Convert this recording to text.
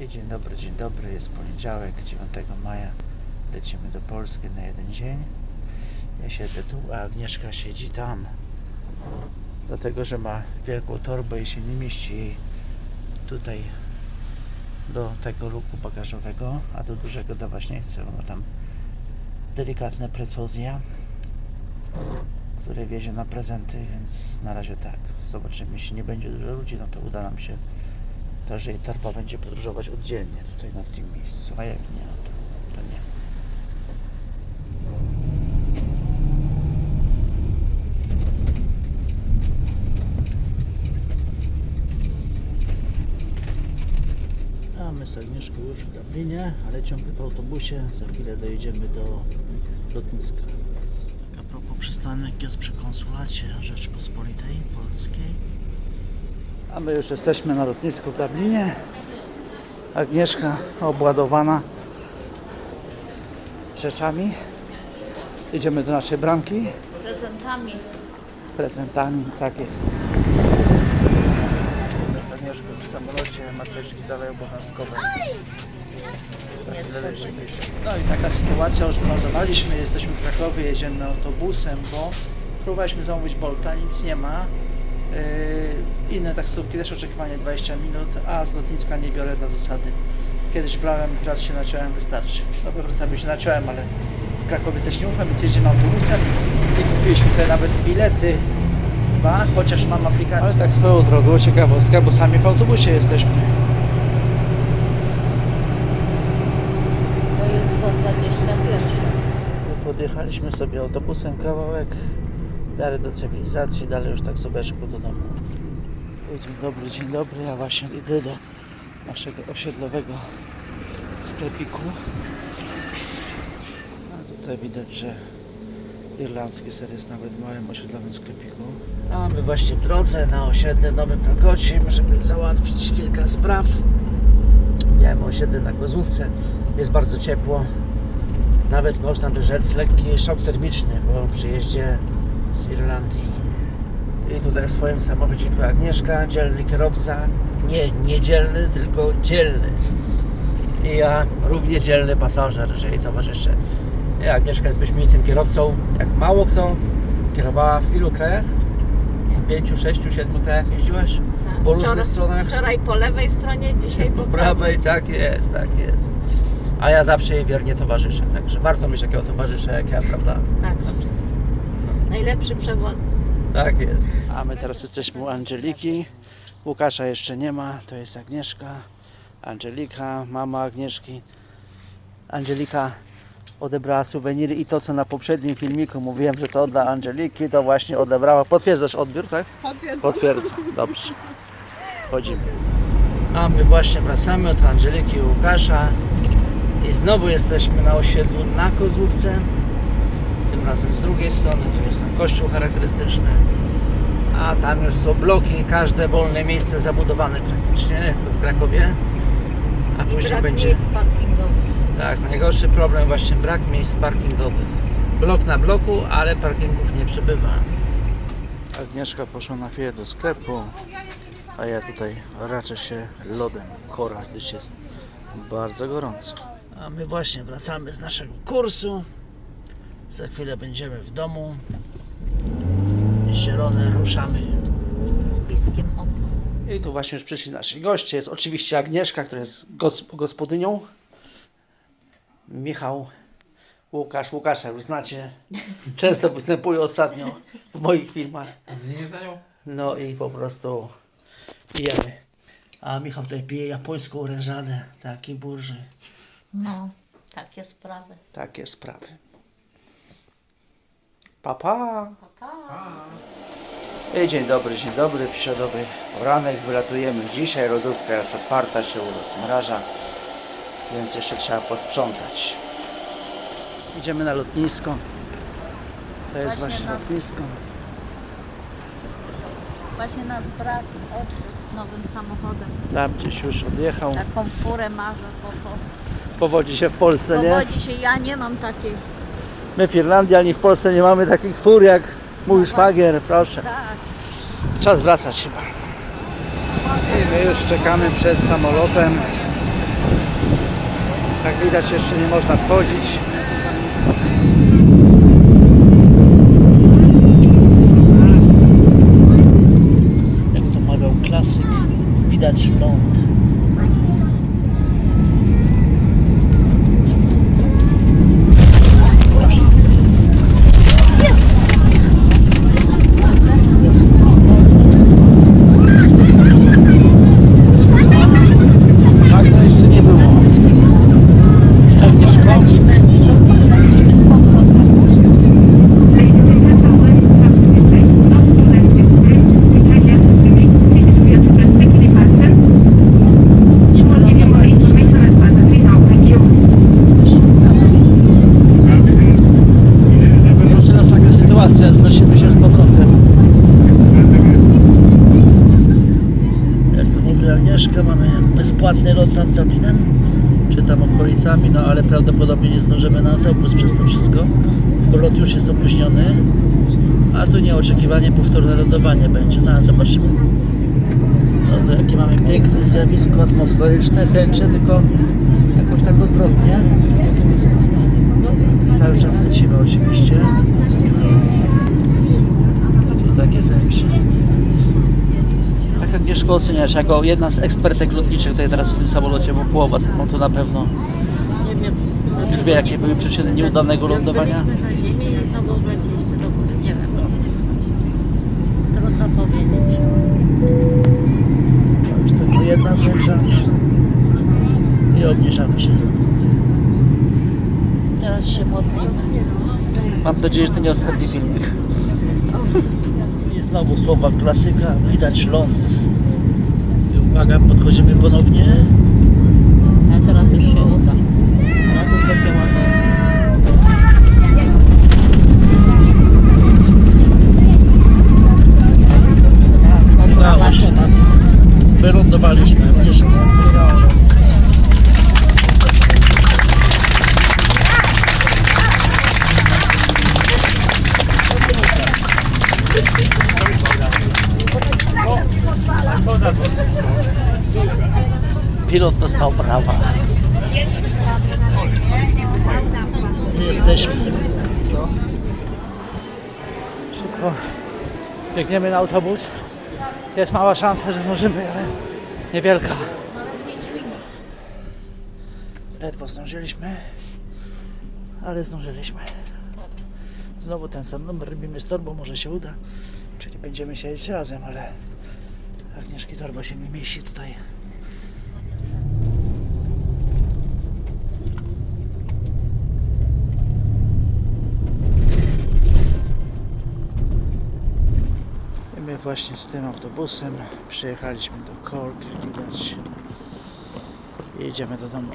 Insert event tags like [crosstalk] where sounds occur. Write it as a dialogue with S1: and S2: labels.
S1: I dzień dobry, dzień dobry. Jest poniedziałek, 9 maja. Lecimy do Polski na jeden dzień. Ja siedzę tu, a Agnieszka siedzi tam. Dlatego, że ma wielką torbę i się nie mieści tutaj do tego ruchu bagażowego, a do dużego dawać nie chce, bo ma tam delikatne precuzje, które wiezie na prezenty, więc na razie tak. Zobaczymy, jeśli nie będzie dużo ludzi, no to uda nam się to, że jej torba będzie podróżować oddzielnie tutaj na tym miejscu, a jak nie, no to, to nie. A my z Agnieszką już w Dublinie, ale ciągle w autobusie. Za chwilę dojedziemy do lotniska. Tak a propos przystanek jest przy konsulacie Rzeczpospolitej Polskiej. A my już jesteśmy na lotnisku w Dublinie. Agnieszka obładowana rzeczami. Idziemy do naszej bramki.
S2: prezentami.
S1: Prezentami, tak jest. Z Agnieszką w samolocie, maseczki dalej obowiązkowe. Lecimy. No i taka sytuacja, już wylądowaliśmy, jesteśmy w Krakowie, jedziemy autobusem, bo próbowaliśmy zamówić Bolta, nic nie ma. Yy, inne taksówki też oczekiwanie 20 minut, a z lotniska nie biorę dla zasady. Kiedyś brałem, teraz się naciąłem, wystarczy. No po prostu sobie się naciąłem, ale w Krakowie też nie ufam, więc jedziemy autobusem i kupiliśmy sobie nawet bilety dwa, chociaż mam aplikację. Ale tak swoją drogą, ciekawostka, bo sami w autobusie jesteśmy.
S2: To jest za 21.
S1: My podjechaliśmy sobie autobusem kawałek miarę do cywilizacji, dalej już tak sobie szybko do domu. Dzień dobry, dzień dobry, ja właśnie idę do naszego osiedlowego sklepiku. A tutaj widać, że irlandzki ser jest nawet w małym osiedlowym sklepiku. A my właśnie w drodze na osiedle Nowym Prakocim, żeby załatwić kilka spraw. Miałem osiedle na Kozłówce, jest bardzo ciepło. Nawet można by rzec lekki szok termiczny po przyjeździe z Irlandii. I tutaj w swoim samochodziku Agnieszka, dzielny kierowca, nie niedzielny, tylko dzielny. I ja równie dzielny pasażer, że jej towarzyszę. I Agnieszka jest wyśmienitym kierowcą, jak mało kto. Kierowała w ilu krajach? W pięciu, sześciu, siedmiu krajach jeździłaś?
S2: Tak.
S1: Po różnych
S2: Wczoraj-
S1: stronach?
S2: Wczoraj po lewej stronie, dzisiaj po [laughs]
S1: Po prawej, tak jest, tak jest. A ja zawsze jej wiernie towarzyszę, także warto mieć takiego towarzysza jak ja, prawda?
S2: Tak, oczywiście. Najlepszy przewodnik.
S1: Tak jest. A my teraz jesteśmy u Angeliki. Łukasza jeszcze nie ma, to jest Agnieszka. Angelika, mama Agnieszki. Angelika odebrała suweniry i to, co na poprzednim filmiku mówiłem, że to dla Angeliki, to właśnie odebrała. Potwierdzasz odbiór, tak?
S2: Potwierdzam.
S1: Potwierdzam. Dobrze. Wchodzimy. A my właśnie wracamy od Angeliki i Łukasza i znowu jesteśmy na osiedlu na Kozłówce. Razem z drugiej strony, tu jest tam kościół charakterystyczny. A tam już są bloki, każde wolne miejsce zabudowane praktycznie, jak to w Krakowie. A później
S2: Brak
S1: będzie.
S2: miejsc parkingowych.
S1: Tak, najgorszy problem właśnie brak miejsc parkingowych. Blok na bloku, ale parkingów nie przybywa. Agnieszka poszła na chwilę do sklepu, a ja tutaj raczę się lodem kora, gdyż jest bardzo gorąco. A my właśnie wracamy z naszego kursu. Za chwilę będziemy w domu. Zielone ruszamy.
S2: Z piskiem.
S1: I tu właśnie już przyszli nasi goście. Jest oczywiście Agnieszka, która jest gos- gospodynią. Michał, Łukasz, Łukasza już znacie. [laughs] Często występuje ostatnio w moich filmach.
S3: Mnie nie zajął?
S1: No i po prostu jemy. A Michał tutaj pije japońską orężadę, taki burzy.
S2: No, takie sprawy.
S1: Takie sprawy. Papa.
S2: Pa.
S1: I dzień dobry, dzień dobry, w środowy poranek wylatujemy dzisiaj, lodówka już otwarta się rozmraża, więc jeszcze trzeba posprzątać. Idziemy na lotnisko. To jest
S2: Właśnie
S1: właśnie
S2: na-
S1: lotnisko.
S2: Właśnie nasz brat odwiózł z nowym samochodem.
S1: Tam gdzieś już odjechał.
S2: Taką furę marzę, po, po,
S1: Powodzi się w Polsce, nie?
S2: powodzi się. Ja nie mam takiej.
S1: My w Irlandii ani w Polsce nie mamy takich fur jak mój szwagier, proszę.
S2: Tak.
S1: Czas wracać chyba. I my już czekamy przed samolotem. Jak widać jeszcze nie można wchodzić. Jak to mawiał klasyk, widać ląd. Tak to jeszcze nie było. Agnieszko?
S2: Lecimy. Lecimy z powrotem.
S1: Proszę nas taka sytuacja, znosimy się z powrotem. Jak to mówi Agnieszka, mamy bezpłatny lot nad Dublinem, czy tam okolicami, no ale prawdopodobnie nie zdążymy na autobus przez to wszystko, bo lot już jest opóźniony, a tu nieoczekiwanie powtórne lądowanie będzie. No, a zobaczymy. No to jakie mamy piękne zjawisko atmosferyczne, tęcze, tylko jakoś tak odwrotnie. Cały czas lecimy oczywiście. To takie zemszy. Jak Agnieszko oceniasz, jako jedna z ekspertek lotniczych tutaj teraz w tym samolocie, bo połowa samolotu na pewno
S2: Nie wiem.
S1: już wie jakie były przyczyny nieudanego lądowania.
S2: byliśmy na ziemi i znowu wleciliśmy do góry. Nie wiem. Trudno powiedzieć.
S1: To już tylko jedna rzecz i obniżamy się.
S2: Teraz się modlimy.
S1: Mam nadzieję, że to nie ostatni filmik. [laughs] Znowu słowa klasyka, widać ląd. I uwaga, podchodzimy ponownie. Pilot dostał prawa. Jesteśmy. Co? Szybko biegniemy na autobus. Jest mała szansa, że zdążymy, ale niewielka. Ledwo zdążyliśmy, ale zdążyliśmy. Znowu ten sam numer, robimy z torbą, może się uda. Czyli będziemy siedzieć razem, ale Agnieszki torba się nie mieści tutaj. Właśnie z tym autobusem przyjechaliśmy do Cork, jak widać. I jedziemy do domu.